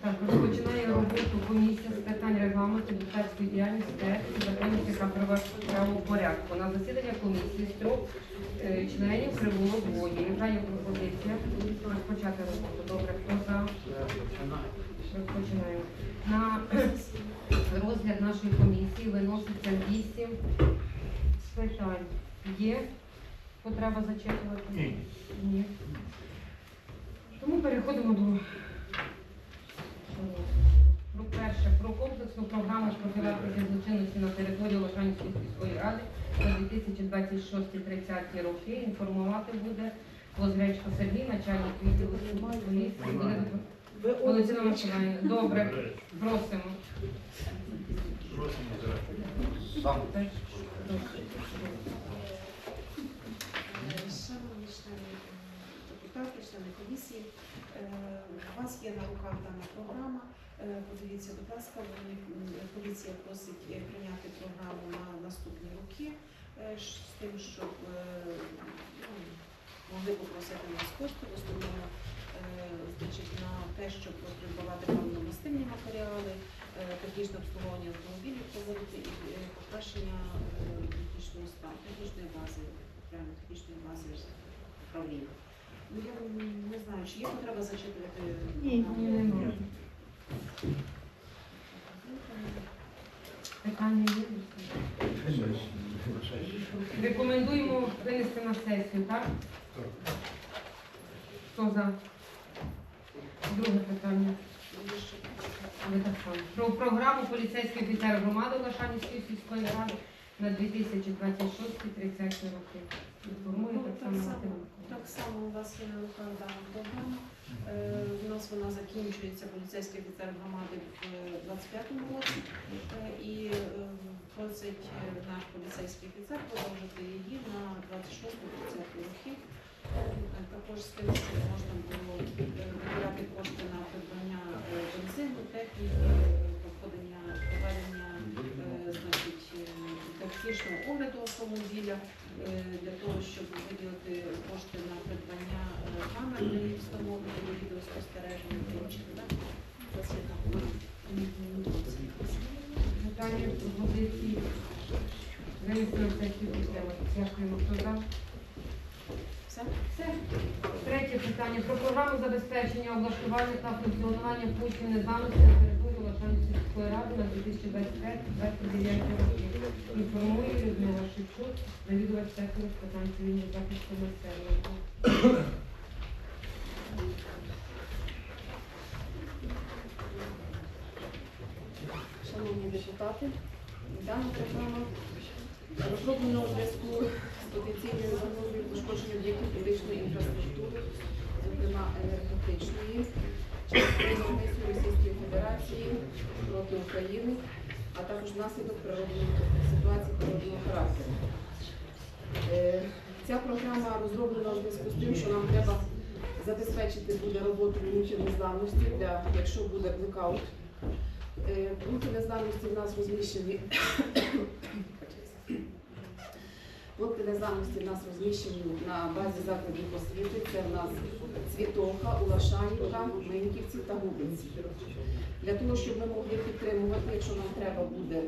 Так, розпочинає роботу комісія з питань регламенту депутатської діяльності та етики, законності та правопорядку. На засідання комісії з трьох е, членів прибуло двоє. Яка є пропозиція? Розпочати роботу. Добре, хто за? Розпочинаємо. На розгляд нашої комісії виноситься вісім питань. Є потреба зачитувати? Ні. Ні. Тому переходимо до про перше, про комплексну програму профілактики злочинності на території Лошанської сільської ради на 2026-30 роки. Інформувати буде Лозречко Сергій, начальник відділу поліції. Валентина Миколаївна. Добре, просимо. Просимо. Сам. Теж Шановні члени е, депутати, члени комісії, е, у вас є на руках дана програма. Е, Подивіться, будь ласка, поліція просить е, прийняти програму на наступні роки з тим, щоб ну, могли попросити нас кошти в на те, щоб придбавати паливно-мастильні матеріали, технічне обслуговування автомобілів проводити і покращення технічного стану, технічної бази, технічної бази управління. Ну я не знаю, чи є потреба зачитувати? Ні, ні, немає. Питання є? Рекомендуємо винести на сесію, так? Хто за? Друге питання. Ви так само. Про програму поліцейський офіцер громади Лошанівської сільської ради на 2026-30 роки. Інформує Ну, так так само. Так само у вас є дана програма. Е, У нас вона закінчується поліцейський офіцер громади в 25-му році. Е, І е, просить е, наш поліцейський офіцер продовжити її на 26-30 роки. Е, Також з тим, щоб можна було е, виділяти кошти на придбання е, бензину, техніки, е, проходення проведення е, е, технічного огляду автомобіля е, для того, щоб виділити кошти на придбання е, камер для їх встановлення відеоспостереження так. Питання пропозиції. На сесію. Дякуємо. Хто за? Все? Все. Третє питання. Про програму забезпечення облаштування та функціонування пунктів незламності на території Лошанської сільської ради на 2025-2029 роки. Інформує Людмила Шевчук, завідувач сектору з захисту населення. Шановні депутати, дана програма розроблена у зв'язку з потенційною загрозою пошкодження об'єктів критичної інфраструктури, зокрема енергетичної, через Російської Федерації проти України, а також внаслідок природної ситуації природного характеру. Е, Ця програма розроблена у зв'язку з тим, що нам треба забезпечити буде роботу пунктів незламності для, якщо буде блекаут Е, Пункти незламності в нас розміщені. Пункти незламності в нас розміщені на базі закладів освіти. Це в нас Цвітовка, Улашанівка, Миньківці та Губинці. Для того, щоб ми могли підтримувати, якщо нам треба буде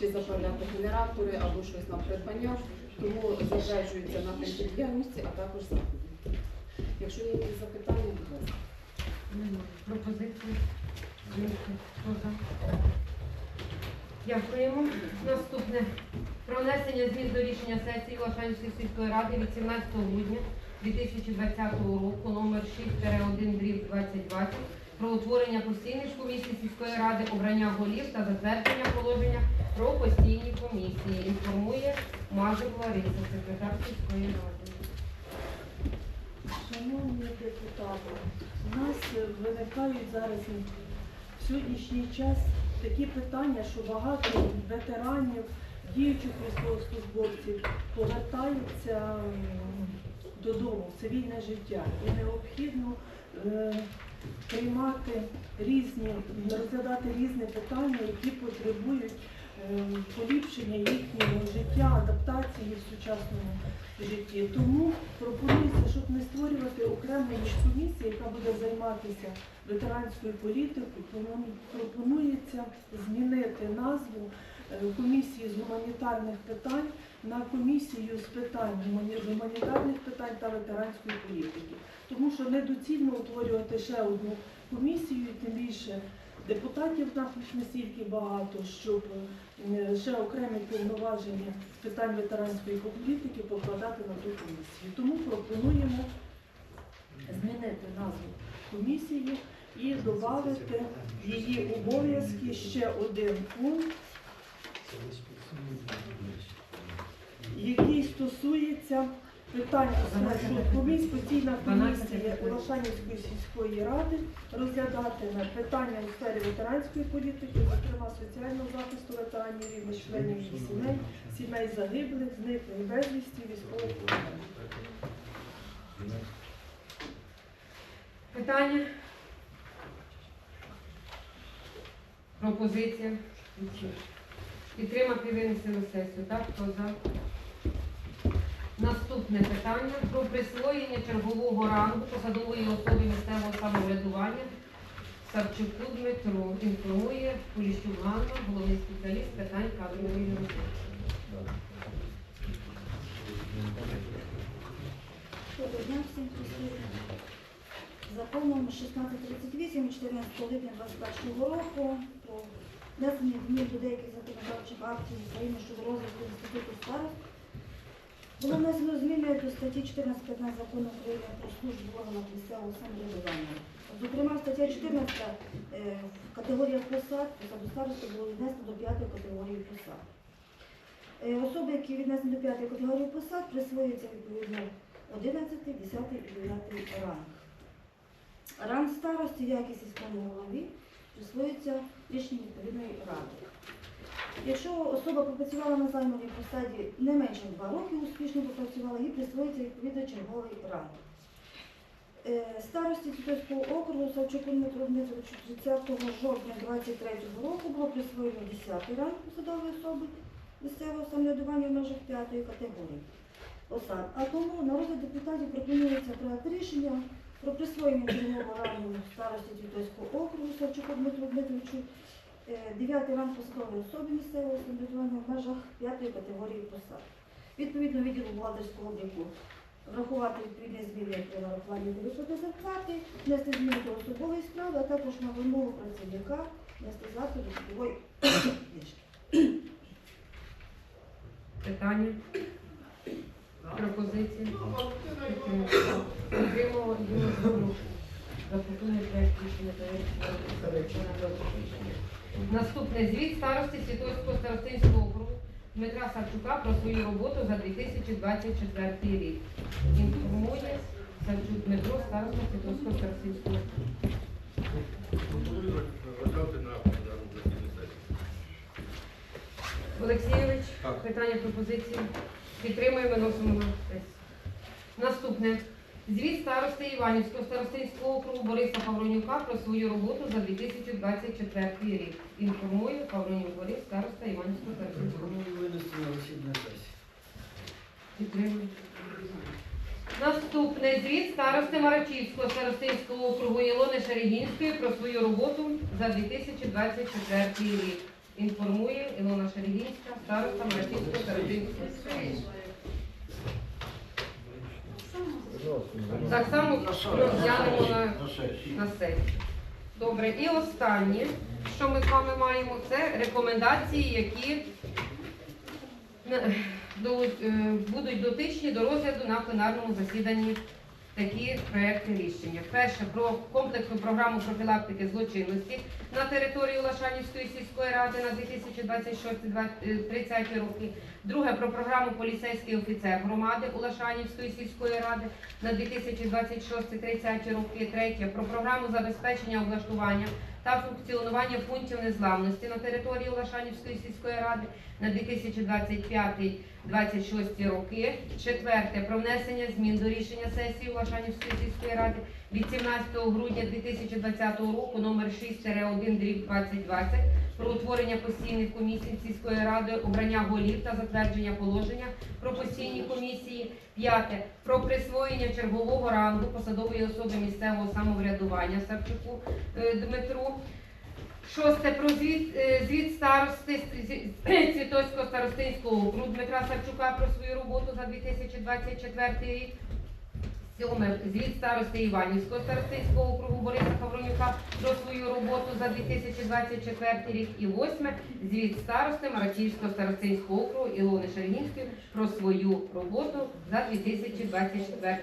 чи заправляти генератори або щось на придбання, тому затверджується напрямки діяльності, а також заходи. Якщо є якісь запитання, будь ласка. Немає. Пропозиції? Хто за? Дякуємо. Наступне. Про внесення змін до рішення сесії Лошанської сільської ради від 17 грудня 2020 року номер 6-1 2020 про утворення постійних комісій сільської ради, обрання голів та затвердження положення про постійні комісії. Інформує Мажик Лариса, секретар сільської ради. Шановні депутати, у нас виникають зараз в сьогоднішній час такі питання, що багато ветеранів, діючих військовослужбовців повертаються додому в цивільне життя. І необхідно е, приймати різні, розглядати різні питання, які потребують е, поліпшення їхнього життя, адаптації в сучасному житті. Тому пропонується, щоб не створювати окрему комісію, яка буде займатися ветеранською політикою, пропонується змінити назву е, комісії з гуманітарних питань на комісію з питань гуманітарних питань та ветеранської політики. Тому що недоцільно утворювати ще одну комісію, тим більше депутатів в нас настільки багато, щоб е, ще окремі повноваження з питань ветеранської політики покладати на ту комісію. Тому пропонуємо змінити назву комісії і додати її обов'язки ще один пункт, який стосується питань комісії, постійна комісія Лошанівської сільської ради розглядати на питання у сфері ветеранської політики, зокрема соціального захисту ветеранів, рівно членів їх сімей, сімей загиблих, зниклих безвісті, військових полонених. Питання? Пропозиція? Підтримати винесену сесію, так? Хто за? Наступне питання про присвоєння чергового рангу посадової особи місцевого самоврядування Савчуку Дмитру. Інформує Поліщук Ганна, головний спеціаліст питань кадрової роботи. Доброго дня всім. Законом 1638 14 липня 2021 року про внесення змін до деяких законодавчих актів України щодо розвитку інституту старост було внесено зміни до статті 14.15 закону України про службу в органах місцевого самоврядування. Зокрема, стаття 14 е, в категоріях посад посаду старости було віднесено до п'ятої категорії посад. Е, Особи, які віднесені до п'ятої категорії посад, присвоюються відповідно 11, 10 і 9 ранг. Ранг старості, як і сільському голові, присвоюється рішенням відповідної ради. Якщо особа попрацювала на займаній посаді не менше 2 роки, успішно попрацювала, їй присвоюється відповідно черговий ранг. Е, Старості Цюторського округу Савчуку Дмитру Дмитровичу 30 жовтня 23 року було присвоєно 10 ранг посадової особи місцевого самоврядування в межах п'ятої категорії посад. А тому на розгляд депутатів пропонується проект рішення про присвоєння чергового рангу старості Тютойського округу Савчуку Дмитру Дмитровичу, е, дев'ятий ранг посадової особи місцевого самоврядування в межах п'ятої категорії посад. Відповідно відділу бухгалтерського обліку врахувати відповідні зміни при нарахуванні до виплати зарплати, внести зміни до особової справи, а також на вимогу працівника внести заходи до судової книжки. Питання? Пропозиції? Юлія Запорушна. Запропонує проект рішення та рішення. Наступне звіт старости Світовського старостинського округу Дмитра Савчука про свою роботу за 2024 рік. Інформує Савчук Дмитро, староста Світовського старостинського округу. Олексійович, питання пропозиції. Підтримуємо, виносимо на сесію. Наступне. Звіт старости Іванівського старостинського округу Бориса Павронюка про свою роботу за 2024 рік. Інформує Павронюк Борис, староста Іванівського старостинського округу. Пропоную винести на засідання сесії. Підтримуємо. Наступне звіт старости Марачівського старостинського округу Ілони Шерегінської про свою роботу за 2024 рік. Інформує Ілона Шерегінська, староста Марачівського старостинського округу. Так само розглянемо на, На сесії. Добре, і останнє, що ми з вами маємо, це рекомендації, які е, будуть дотичні до розгляду на пленарному засіданні такі проекти рішення. Перше про комплексну програму профілактики злочинності на території Лашанівської сільської ради на 2026-2030 роки. Друге про програму поліцейський офіцер громади у Лашанівської сільської ради на 2026-30 роки. Третє про програму забезпечення облаштування та функціонування пунктів незламності на території Лашанівської сільської ради на 2025-26 роки. Четверте про внесення змін до рішення сесії Лашанівської сільської ради від 17 грудня 2020 року номер 6-1 дріб 2020 про утворення постійних комісій сільської ради, обрання голів та затвердження положення про постійні комісії. П'яте про присвоєння чергового рангу посадової особи місцевого самоврядування Савчуку е, Дмитру. Шосте про звіт, е, звіт старости Світоцького старостинського округу Дмитра Савчука про свою роботу за 2024 рік. Сьоме звіт старости Іванівського старостинського округу Бориса Хавронюка про свою роботу за 2024 рік. І восьме звіт старости Марачівського старостинського округу Ілони Шергінської про свою роботу за 2024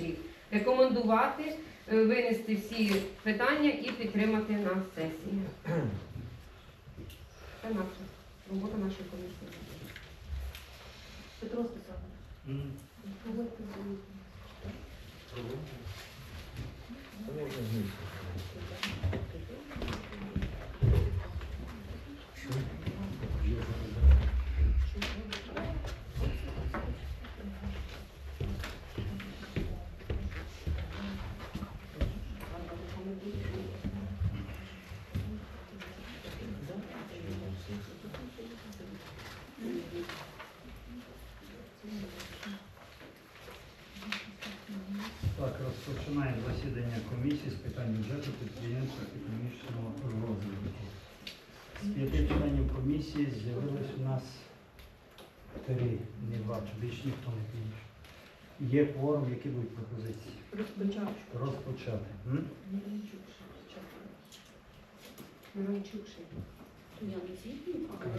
рік. Рекомендувати е, винести всі питання і підтримати на сесії. Це наша робота нашої комісії. Петро Степанович. Проводьте звіт. Так, розпочинаємо засідання комісії з питань бюджету, підприємства економічного розвитку. З п'яти членів комісії з'явилось у нас три, не бачу, більш ніхто не більше. Є кворум, які будуть пропозиції. Розпочати. М? Мирончук ще.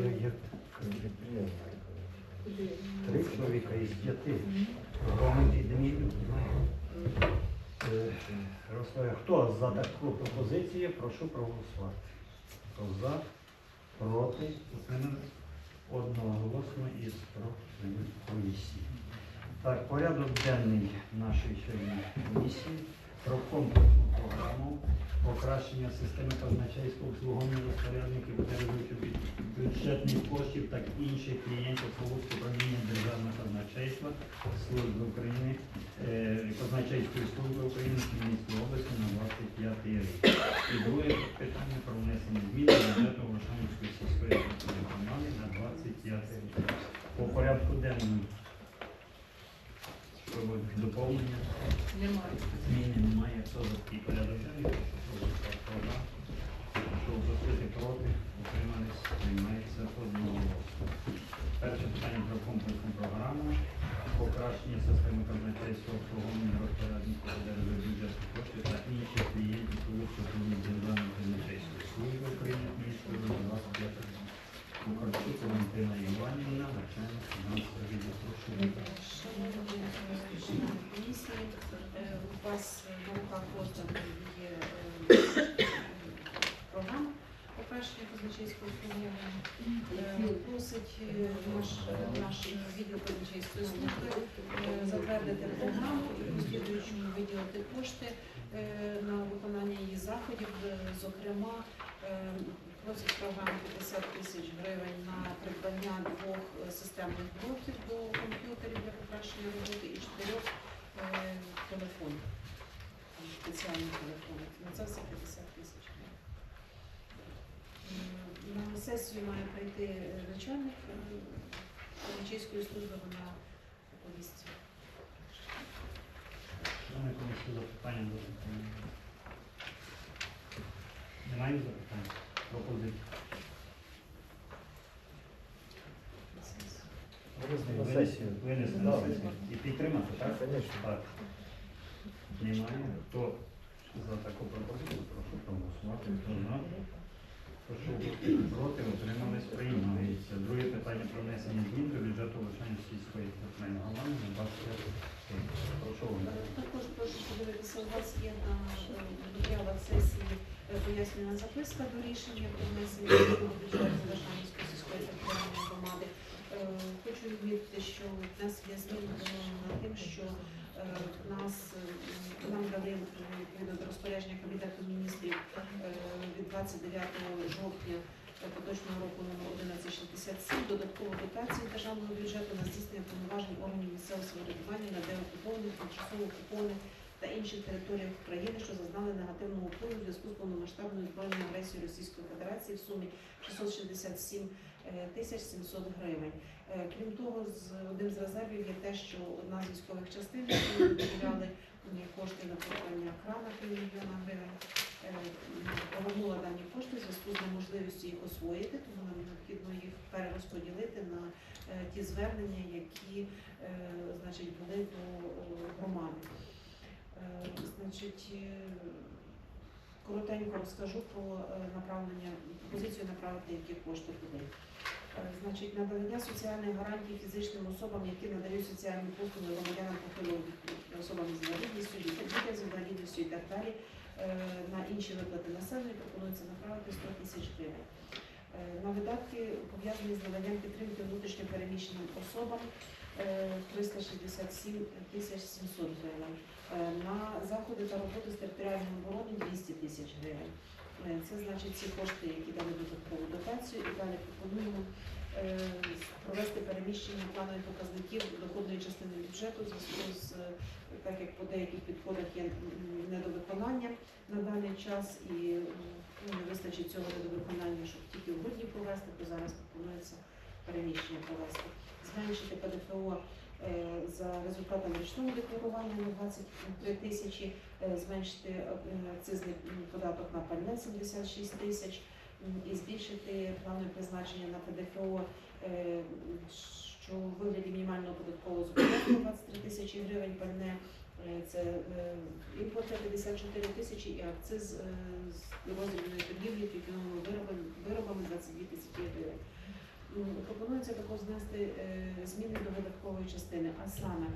Є- є Три чоловіка із п'яти. Громадян підмінюють. Розповідаю, хто за таку пропозицію, прошу проголосувати. Хто за, проти, одноголосно із комісії. Так, порядок денний нашої сьогодні комісії про комплексну програму покращення системи казначейського обслуговування розпорядників передачі бюджетних коштів та інших клієнтів Солодського управління Державного казначейства Служби України, е, казначейської служби України в Хмельницькій області на 25 рік. І друге питання про внесення змін до бюджету Волошанівської сільської громади на 25 рік. По порядку денному. Доповнення? Немає. Зміни немає. Хто за такий порядок денний? Прошу голосувати. Хто за? Прошу запити проти. Утримались. Приймається одноголосно. Перше питання про комплексну програму. Покращення системи казначейського обслуговування розпорядників державної бюджетних коштів та інших клієнтів управління Державної казначейської служби України міської на 25 років. Кухарчук Валентина Іванівна, начальник фінансового відділу. Комісії, е, у вас на руках роздані є програма покращення казначейського. Е, Просить наш, відділ казначейської служби затвердити програму і в виділити кошти на виконання її заходів. Е, Зокрема, е, просить програму 50 тисяч гривень на придбання двох е, системних блоків до комп'ютерів для покращення роботи і чотирьох е, телефонів, Там спеціальні телефони. На це все 50 тисяч гривень. На сесію має прийти е, начальник е, служби, вона повість. Шановні комісії, запитання до. Немає запитань? Пропозицій? На сесію. Винести на сесію. І підтримати, так? Конечно. Так. Немає. Хто за таку пропозицію, прошу проголосувати. Хто за? Прошу проти, утримались, приймається. Друге питання про внесення змін до бюджету Лишанської сільської територіальної громади на 25 рік. Прошу голосувати. Також прошу подивитися, у вас є на е, матеріалах сесії пояснювальна записка до рішення про внесення бюджету Лишанівської сільської територіальної громади. Е, Хочу відмітити, що в нас є зміни на тим, що е, нас е, нам дали відповідно до розпорядження Кабінету міністрів від 29 жовтня поточного року номер 1167 додаткову дотацію державного бюджету на здійснення повноважень органів місцевого самоврядування на деокуповані, тимчасово окуповані та інших територіях України, що зазнали негативного впливу у зв'язку з повномасштабною збройною агресією Російської Федерації в сумі 667 е, тисяч 700 гривень. Е, Крім того, з одним з резервів є те, що одна з військових частин, які виділяли кошти на придбання крана півмільйона гривень, повернула дані кошти в зв'язку з неможливістю їх освоїти, тому нам необхідно їх перерозподілити на е, ті звернення, які значить, були до громади. Е, Значить, е, коротенько розкажу про е, направлення, позицію направити, які кошти куди. Е, Значить, надання соціальних гарантій фізичним особам, які надають соціальні послуги громадянам похилого особам з інвалідністю, дітям з інвалідністю і так далі. Е, На інші виплати населення пропонується направити 100 тисяч гривень. Е, На видатки пов'язані з наданням підтримки внутрішньо переміщеним особам 367 тисяч 700 гривень. Е, На заходи та роботи з територіальної оборони 200 тисяч гривень. Е, Це значить ці кошти, які дали додаткову дотацію, і далі пропонуємо е, провести переміщення планових показників доходної частини бюджету зв'язку з е, так як по деяких підходах є недовиконання на даний час і ну, не вистачить цього недовиконання, щоб тільки в грудні провести, то зараз пропонується переміщення провести. Зменшити ПДФО е, за результатами річного декларування на 23 тисячі, е, зменшити е, акцизний податок на пальне 76 тисяч і збільшити планове призначення на ПДФО, що у вигляді мінімального податкового зобов'язання 23 тисячі гривень пальне. Це імпорт 54 тисячі і акциз е, з роздрібної торгівлі тютюновими виробами, виробами 22 тисячі гривень. М, Пропонується також знести е, зміни до видаткової частини, а саме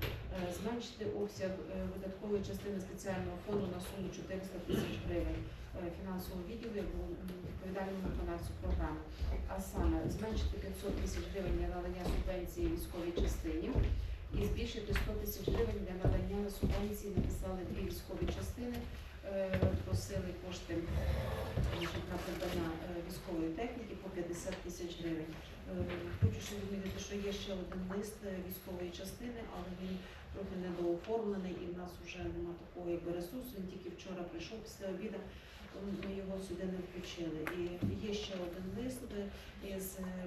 зменшити обсяг е, видаткової частини спеціального фонду на суму 400 тисяч гривень е, фінансового відділу відповідальному виконавцю програми, а саме зменшити 500 тисяч гривень для надання субвенції військовій частині і збільшити 100 тисяч гривень для надання субвенції. Написали дві військові частини, просили кошти на придбання е, військової техніки по 50 тисяч гривень. Е, Хочу ще відмітити, що є ще один лист е, військової частини, але він трохи недооформлений і в нас вже немає такого якби ресурсу. Він тільки вчора прийшов після обіду. Ми його сюди не включили. І є ще один лист із е,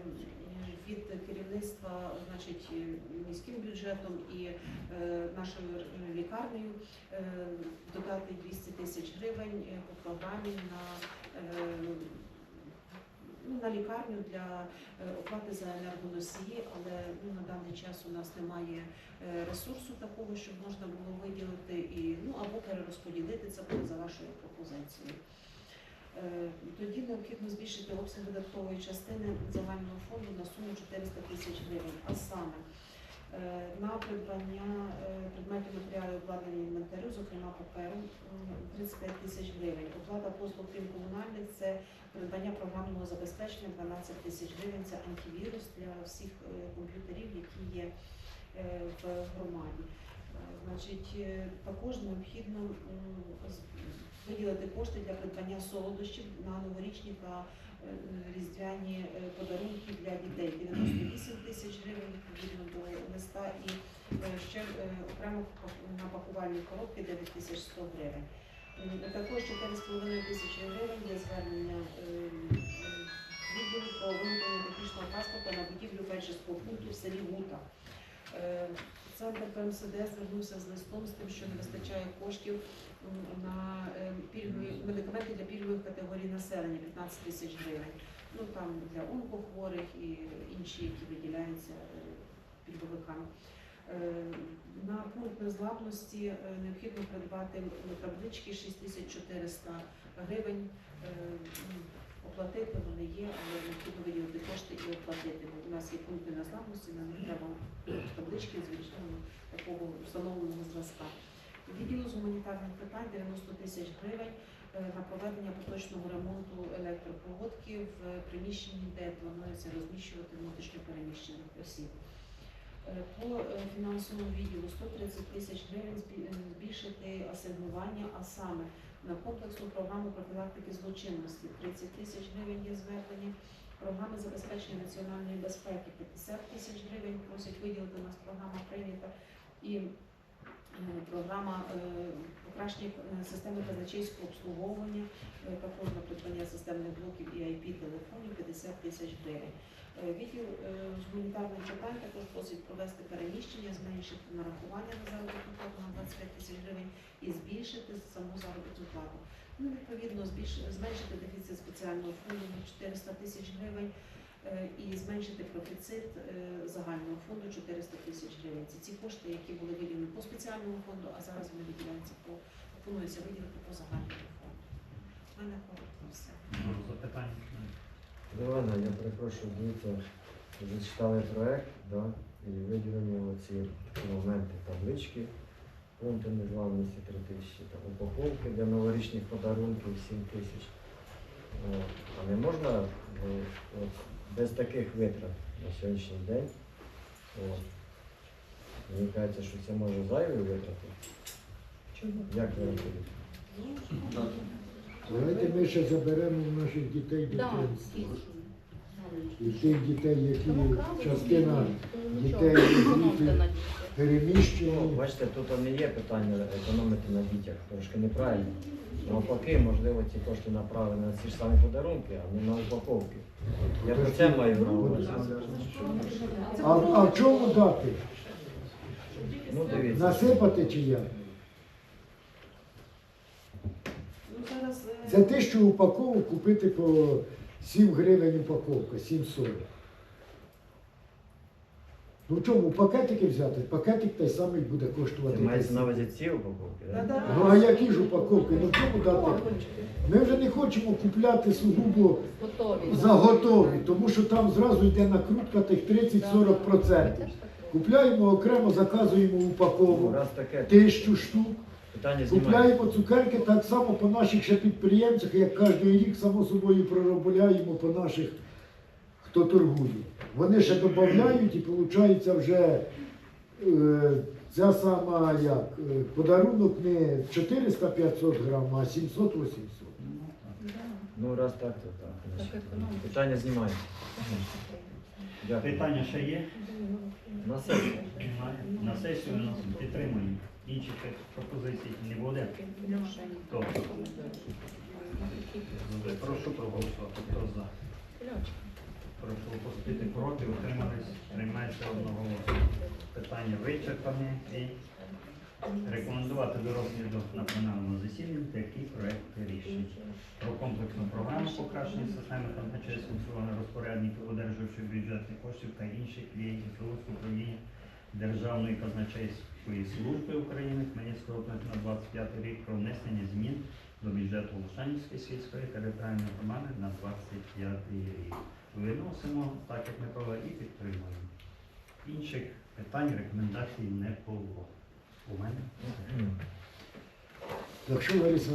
від керівництва, значить, міським бюджетом і е, нашою лікарнею е, додати 200 тисяч гривень по програмі на, на лікарню для е, оплати за енергоносії, але ну, на даний час у нас немає е, ресурсу такого, щоб можна було виділити і ну або перерозподілити це буде за вашою пропозицією. Е, Тоді необхідно збільшити обсяг додаткової частини загального фонду на суму 400 тисяч гривень, а саме на придбання е, предметів матеріалів обладнання інвентарю, зокрема паперу, 35 тисяч гривень. Оплата послуг крім комунальних це придбання програмного забезпечення 12 тисяч гривень. Це антивірус для всіх е, комп'ютерів, які є е, в громаді. Е, Значить, е, також необхідно виділити кошти для придбання солодощів на новорічні та е, різдвяні е, подарунки для дітей 98 тисяч гривень відповідно до листа і е, ще е, окремо на пакувальні коробки 9 тисяч 100 гривень. Також 4,5 тисячі гривень для звернення е, відділу про виготовлення технічного паспорта на будівлю фельдшерського пункту в селі Гута. Центр ПМСД звернувся з листом з тим, що не вистачає коштів на е, пільгові медикаменти для пільгових категорій населення 15 тисяч гривень. Ну там для онкохворих і інші, які виділяються е, пільговикам. Е, На пункт незламності е, необхідно придбати таблички 6400 гривень. Оплатити вони є, але необхідно виділити кошти і оплатити. Бо у нас є пункти незламності, нам не треба таблички звичайно такого встановленого зразка. Відділу з гуманітарних питань 90 тисяч гривень е, на проведення поточного ремонту електропроводки в приміщенні, де планується розміщувати внутрішньопереміщених осіб. Е, По е, фінансовому відділу 130 тисяч гривень збільшити асигнування, а саме на комплексну програму профілактики злочинності 30 тисяч гривень є звернення. Програми забезпечення національної безпеки 50 тисяч гривень просять виділити у нас програма прийнята. І Е, Програма е, покращення е, системи казначейського обслуговування, також на придбання системних блоків і IP телефонів 50 тисяч гривень. Е, Відділ е, з гуманітарних питань також просить провести переміщення, зменшити нарахування на заробітну плату на 25 тисяч гривень і збільшити саму заробітну плату. Ну, відповідно, зменшити дефіцит спеціального фонду на 400 тисяч гривень е, і зменшити профіцит загального фонду 400 тисяч гривень. Це ті кошти, які були виділені по спеціальному фонду, а зараз вони виділяються по пропонується виділити по загальному фонду. У мене коротко все. Запитання? Івана, я перепрошую, дивіться, зачитали проект, да, і виділені оці моменти, таблички, пункти незламності 3 тисячі, там упаковки для новорічних подарунків 7 тисяч. А не можна ну, от, без таких витрат на сьогоднішній день. От. Мені кажеться, що це може зайві витрати. Як ви рахуєте? Давайте ми ще заберемо у наших дітей дитинство. І тих дітей, які частина дітей діти Ну, переміщені. бачите, тут не є питання економити на дітях, трошки неправильно. Навпаки, можливо, ці кошти направлені на ці ж самі подарунки, а не на упаковки. Я про це маю на увазі. А, а в чому дати? Ну, дивіться. Насипати чи як? Ну, те, що упаковку купити по 7 гривень упаковка, 7,40. Ну в чому, пакетики взяти? Пакетик той самий буде коштувати. Мається на увазі ці упаковки, так? Та-да. Ну а які ж упаковки? Ну чому дати? Ми вже не хочемо купляти сугубо заготові, тому що там зразу йде накрутка тих 30-40%. Купляємо окремо, заказуємо Ну, упаковку тисячу штук. Питання. Купляємо цукерки так само по наших ще підприємцях, як кожен рік, само собою проробляємо по наших, хто торгує. Вони ще додають і виходить вже е, ця сама як, е, подарунок не 400-500 грам, а 700-800. Ну, раз так, то так. Питання знімається. Дякую. Питання ще є? На сесію. Немає. На сесію ми підтримуємо. Інших пропозицій не буде. Хто? Прошу проголосувати. Хто за? Прошу опустити проти, утримались, приймається одноголосно. Питання вичерпане і рекомендувати до розгляду на пленарному засіданні такий проект рішень. Про комплексну програму покращення системи казначейського обслуговування розпорядників, одержуючих бюджетних коштів та інших клієнтів управління Державної казначейської служби України Хмельницького на 25 рік про внесення змін до бюджету Лошанівської сільської територіальної громади на 25 рік. Виносимо, так як ми провели, і підтримуємо. Інших питань, рекомендацій не було. У мене. Якщо